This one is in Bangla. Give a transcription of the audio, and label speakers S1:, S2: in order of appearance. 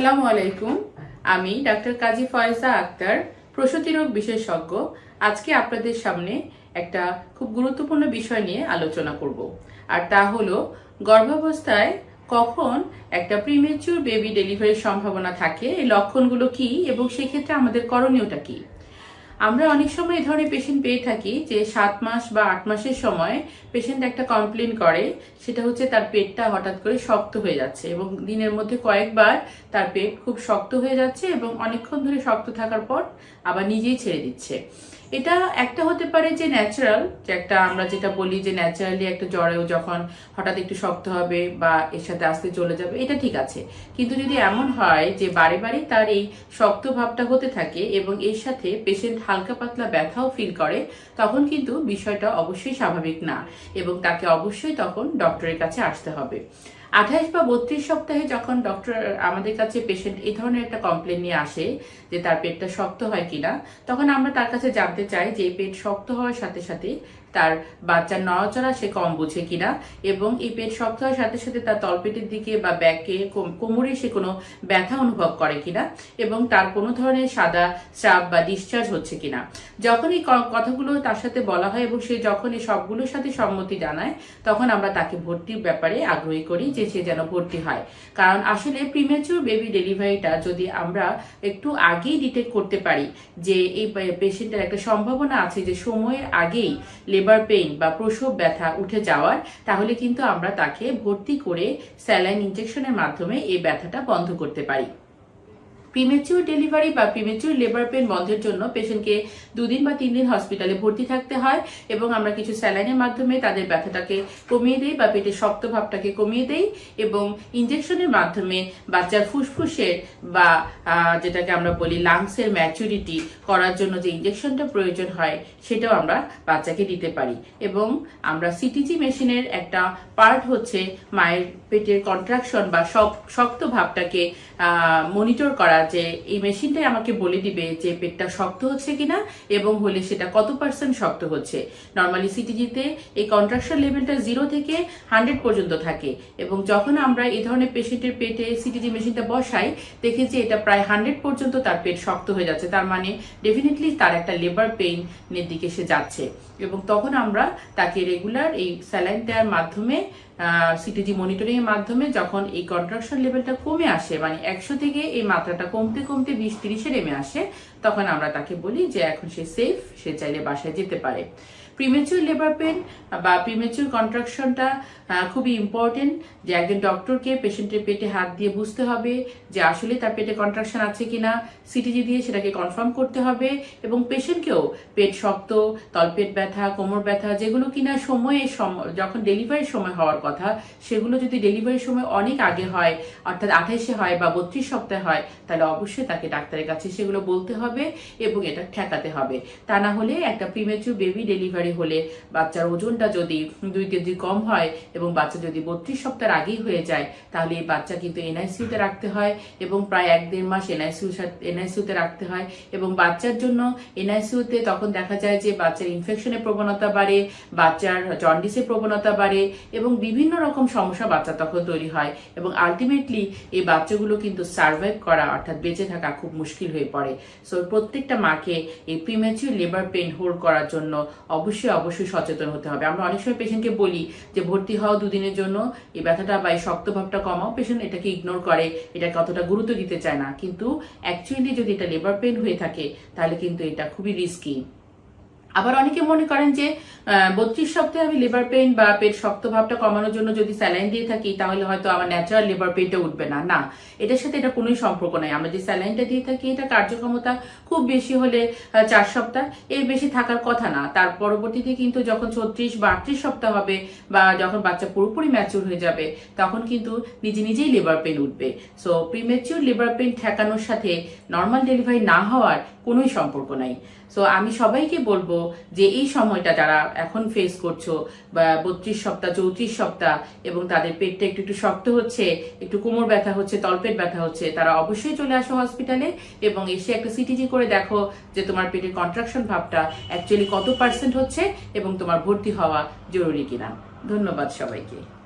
S1: আসসালামু আলাইকুম। আমি ডাক্তার কাজী ফয়েজা আক্তার, প্রসূতি রোগ বিশেষজ্ঞ। আজকে আপনাদের সামনে একটা খুব গুরুত্বপূর্ণ বিষয় নিয়ে আলোচনা করব। আর তা হলো, গর্ভাবস্থায় কখন একটা প্রিমেচুর বেবি ডেলিভারির সম্ভাবনা থাকে, এই লক্ষণগুলো কি, এবং সেক্ষেত্রে আমাদের করণীয়টা কি? আমরা অনেক সময় এই ধরনের পেশেন্ট পেয়ে থাকি যে সাত মাস বা আট মাসের সময় পেশেন্ট একটা কমপ্লেন করে, সেটা হচ্ছে তার পেটটা হঠাৎ করে শক্ত হয়ে যাচ্ছে এবং দিনের মধ্যে কয়েকবার তার পেট খুব শক্ত হয়ে যাচ্ছে এবং অনেকক্ষণ ধরে শক্ত থাকার পর আবার নিজেই ছেড়ে দিচ্ছে। এটা একটা হতে পারে যে ন্যাচারাল যে একটা আমরা যেটা বলি যে ন্যাচারালি একটা জ্বরেও যখন হঠাৎ একটু শক্ত হবে বা এর সাথে আস্তে চলে যাবে, এটা ঠিক আছে। কিন্তু যদি এমন হয় যে বারে বারে তার এই শক্ত ভাবটা হতে থাকে এবং এর সাথে পেশেন্ট হালকা পাতলা ব্যথাও ফিল করে, তখন কিন্তু বিষয়টা অবশ্যই স্বাভাবিক না। এবং তাকে অবশ্যই তখন ডক্টরের কাছে আসতে হবে। আঠাইশ বা বত্রিশ সপ্তাহে যখন ডক্টর আমাদের কাছে পেশেন্ট এই ধরনের একটা কমপ্লেন নিয়ে আসে যে তার পেটটা শক্ত হয় কিনা, তখন আমরা তার কাছে জানতে চাই যে পেট শক্ত হওয়ার সাথে সাথে তার বাচ্চার নড়াচড়া সে কম বুঝে কিনা এবং এই পেট শক্ত হওয়ার সাথে সাথে তার তলপেটের দিকে বা ব্যাকে কোমরে সে কোনো ব্যথা অনুভব করে কিনা এবং তার কোনো ধরনের সাদা স্রাব বা ডিসচার্জ হচ্ছে কিনা। যখন এই কথাগুলো তার সাথে বলা হয় এবং সে যখন এই সবগুলোর সাথে সম্মতি জানায়, তখন আমরা তাকে ভর্তির ব্যাপারে আগ্রহী করি যে সে যেন ভর্তি হয়। কারণ আসলে প্রিমেচুর বেবি ডেলিভারিটা যদি আমরা একটু আগেই ডিটেক্ট করতে পারি যে এই পেশেন্টের একটা সম্ভাবনা আছে যে সময়ের আগেই লেবার পেইন বা প্রসব ব্যথা উঠে যাওয়ার, তাহলে কিন্তু আমরা তাকে ভর্তি করে স্যালাইন ইনজেকশনের মাধ্যমে এই ব্যথাটা বন্ধ করতে পারি। প্রিমেচিউর ডেলিভারি বা প্রিমেচিউর লেবার পেন বন্ধের জন্য পেশেন্টকে দুদিন বা তিন দিন হসপিটালে ভর্তি থাকতে হয় এবং আমরা কিছু স্যালাইনের মাধ্যমে তাদের ব্যথাটাকে কমিয়ে দেই বা পেটের শক্ত ভাবটাকে কমিয়ে দেই এবং ইঞ্জেকশনের মাধ্যমে বাচ্চার ফুসফুসের বা যেটাকে আমরা বলি লাংসের ম্যাচুরিটি করার জন্য যে ইঞ্জেকশনটা প্রয়োজন হয় সেটাও আমরা বাচ্চাকে দিতে পারি। এবং আমরা সিটিজি মেশিনের একটা পার্ট হচ্ছে মায়ের পেটের কন্ট্রাকশন বা শক্ত ভাবটাকে মনিটর করা যে এই মেশিনটাই আমাকে বলে দিবে যে পেটটা শক্ত হচ্ছে কিনা এবং হলে সেটা কত পার্সেন্ট শক্ত হচ্ছে। নর্মালি সিটিজিতে এই কন্ট্রাকশন লেভেলটা জিরো থেকে হান্ড্রেড পর্যন্ত থাকে এবং যখন আমরা এই ধরনের পেশেন্টের পেটে সিটিজি মেশিনটা বসাই দেখেছি এটা প্রায় হান্ড্রেড পর্যন্ত তার পেট শক্ত হয়ে যাচ্ছে। তার মানে ডেফিনেটলি তার একটা লেবার পেইনের দিকে সে যাচ্ছে এবং তখন আমরা তাকে রেগুলার এই স্যালাইন দেওয়ার মাধ্যমে সিটিজি মনিটরিং এর মাধ্যমে যখন এই কন্ট্রাকশন লেভেলটা কমে আসে মানে একশো থেকে এই মাত্রাটা কমতে কমতে বিশ তিরিশে নেমে আসে, তখন আমরা তাকে বলি যে এখন সে সেফ সে চাইলে বাসায় যেতে পারে। প্রিমেচুর লেবার পেন বা প্রিমেচুর কন্ট্রাকশনটা খুবই ইম্পর্টেন্ট যে একজন ডক্টরকে পেশেন্টের পেটে হাত দিয়ে বুঝতে হবে যে আসলে তার পেটে কন্ট্রাকশন আছে কিনা সিটিজি দিয়ে সেটাকে কনফার্ম করতে হবে এবং পেশেন্টকেও পেট শক্ত, তলপেট ব্যথা, কোমর ব্যথা, যেগুলো কিনা সময়ে যখন ডেলিভারির সময় হওয়ার কথা, সেগুলো যদি ডেলিভারির সময় অনেক আগে হয়, অর্থাৎ আঠাইশে হয় বা বত্রিশ সপ্তাহে হয়, তাহলে অবশ্যই তাকে ডাক্তারের কাছে সেগুলো বলতে হবে এবং এটা ঠেকাতে হবে। তা না হলে একটা প্রিমেচুর বেবি ডেলিভারি হলে বাচ্চার ওজনটা যদি দুই কেজি কম হয় এবং বাচ্চা যদি বত্রিশ সপ্তাহের আগেই হয়ে যায়, তাহলে এই বাচ্চা কিন্তু এনআইসিউতে রাখতে হয় এবং প্রায় এক দেড় মাস এনআইসিউ এনআইসিউতে রাখতে হয় এবং বাচ্চার জন্য এনআইসিউতে তখন দেখা যায় যে বাচ্চার ইনফেকশনের প্রবণতা বাড়ে, বাচ্চার জন্ডিসের প্রবণতা বাড়ে এবং বিভিন্ন রকম সমস্যা বাচ্চা তখন তৈরি হয় এবং আলটিমেটলি এই বাচ্চাগুলো কিন্তু সার্ভাইভ করা অর্থাৎ বেঁচে থাকা খুব মুশকিল হয়ে পড়ে। সো প্রত্যেকটা মাকে এই প্রিমেচিউর লেবার পেন হোল্ড করার জন্য অবশ্যই অবশ্যই অবশ্যই সচেতন হতে হবে। আমরা অনেক সময় পেশেন্টকে বলি যে, ভর্তি হওয়া দুদিনের জন্য, এই ব্যথাটা বা এই শক্ত ভাবটা কমাও। পেশেন্ট এটাকে ইগনোর করে এটা কতটা গুরুত্ব দিতে চায় না। কিন্তু অ্যাকচুয়ালি যদি এটা লেবার পেন হয়ে থাকে, তাহলে কিন্তু এটা খুবই রিস্কি আবার অনেকে মনে করেন যে বত্রিশ সপ্তাহে আমি লেবার পেইন বা পেট শক্ত ভাবটা কমানোর জন্য যদি স্যালাইন দিয়ে থাকি, তাহলে হয়তো আমার ন্যাচারাল লেবার পেইনটা উঠবে না। না, এটার সাথে এটা কোনোই সম্পর্ক নাই। আমরা যে স্যালাইনটা দিয়ে থাকি, এটা কার্যক্ষমতা খুব বেশি হলে চার সপ্তাহ, এর বেশি থাকার কথা না। তার পরবর্তীতে কিন্তু যখন ছত্রিশ বা আটত্রিশ সপ্তাহ হবে বা যখন বাচ্চা পুরোপুরি ম্যাচুর হয়ে যাবে, তখন কিন্তু নিজে নিজেই লেবার পেন উঠবে। সো প্রিমেচিউর লেবার পেন ঠেকানোর সাথে নর্মাল ডেলিভারি না হওয়ার কোনোই সম্পর্ক নাই। সো আমি সবাইকে বলব যে এই সময়টা যারা এখন ফেস করছ, বা বত্রিশ সপ্তাহ, চৌত্রিশ সপ্তাহ, এবং তাদের পেটটা একটু একটু শক্ত হচ্ছে, একটু কোমর ব্যথা হচ্ছে, তলপেট ব্যথা হচ্ছে, তারা অবশ্যই চলে আসো হসপিটালে এবং এসে একটা সিটিজি করে দেখো যে তোমার পেটের কন্ট্রাকশন ভাবটা অ্যাকচুয়ালি কত পার্সেন্ট হচ্ছে এবং তোমার ভর্তি হওয়া জরুরি কিনা। ধন্যবাদ সবাইকে।